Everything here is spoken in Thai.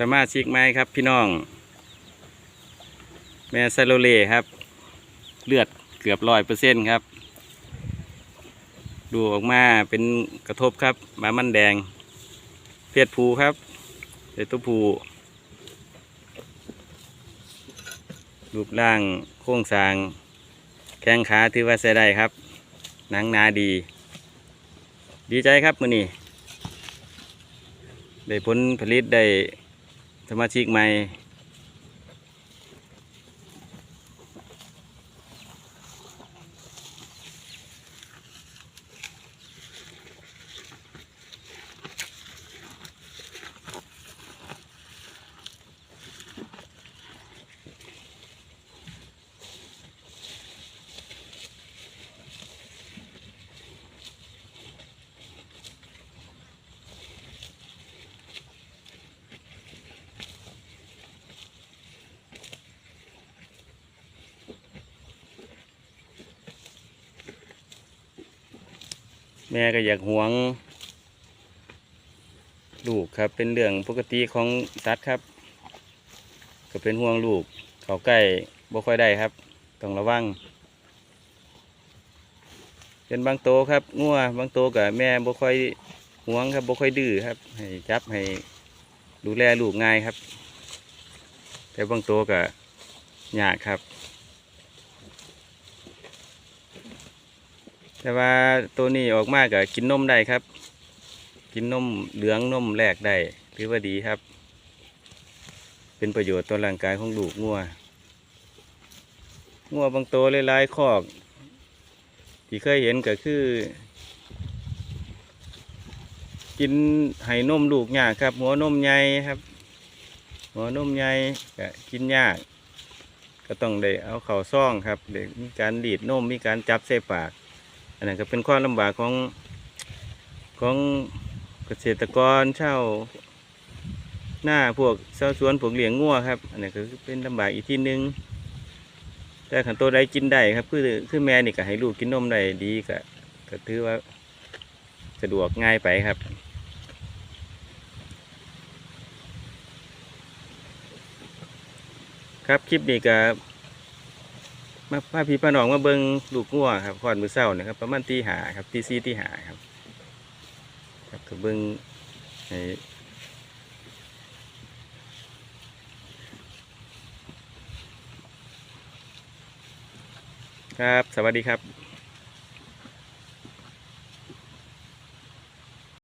สมาชิกไหมครับ พี่น้อง แม่ไซโลเล่ครับ เลือดเกือบร้อยเปอร์เซ็นครับ ดูออกมาเป็นกระทบครับหมามันแดง เพศภูครับเป็นตัวภูรูปร่างโครงสาง แข้งขาถือว่าใช้ได้ครับ หนังหนาดี ดีใจครับมือนี้ได้ผลผลิตได้ สมาชิกใหม่ แม่ก็อยากห่วง ลูกครับ เป็นเรื่องปกติของสัตว์ครับ ก็เป็นห่วงลูก เขาใกล้บ่ค่อยได้ครับ ต้องระวัง เป็นบางโตครับงัวบางโตกับแม่บ่ค่อยห่วงครับบ่ค่อยดื้อครับ ให้จับให้ดูแลลูกง่ายครับ แต่บางโตก็ยากครับ แต่ว่าตัวนี้ออกมาก็กินนมได้ครับ กินนมเหลืองนมแรกได้ถือว่าดีครับ เป็นประโยชน์ต่อร่างกายของลูกงัวงัวบางตัวหลายๆคอก ที่เคยเห็นก็คือ กินไห้นมลูกยากครับ หัวนมใหญ่ครับ หัวนมใหญ่ก็กินยาก ก็ต้องได้เอาเข่าซ่องครับเด็กมีการดีดนมมีการจับใส่ปาก นนั้นก็เป็นความลำบากของของเกษตรกรเช่าหน้าพวกชาวสวนพวกเลี้ยงงัวครับ อันนี้ก็เป็นลำบากอีกที่หนึ่งแต่ขันตัวใดกินได้ครับคือคือแม่นี่ก็ให้ลูกกินนมได้ดีก็ก็ถือว่าสะดวกง่ายไปครับครับ คลิปนี้ก็ มาพาพี่ป้าน้องมาเบิงลูกงัวครับขอนมือเศร้านะครับ ประมาณตีหาครับตีซีตีหาครับ ครับก็เบิงให้ครับ สวัสดีครับ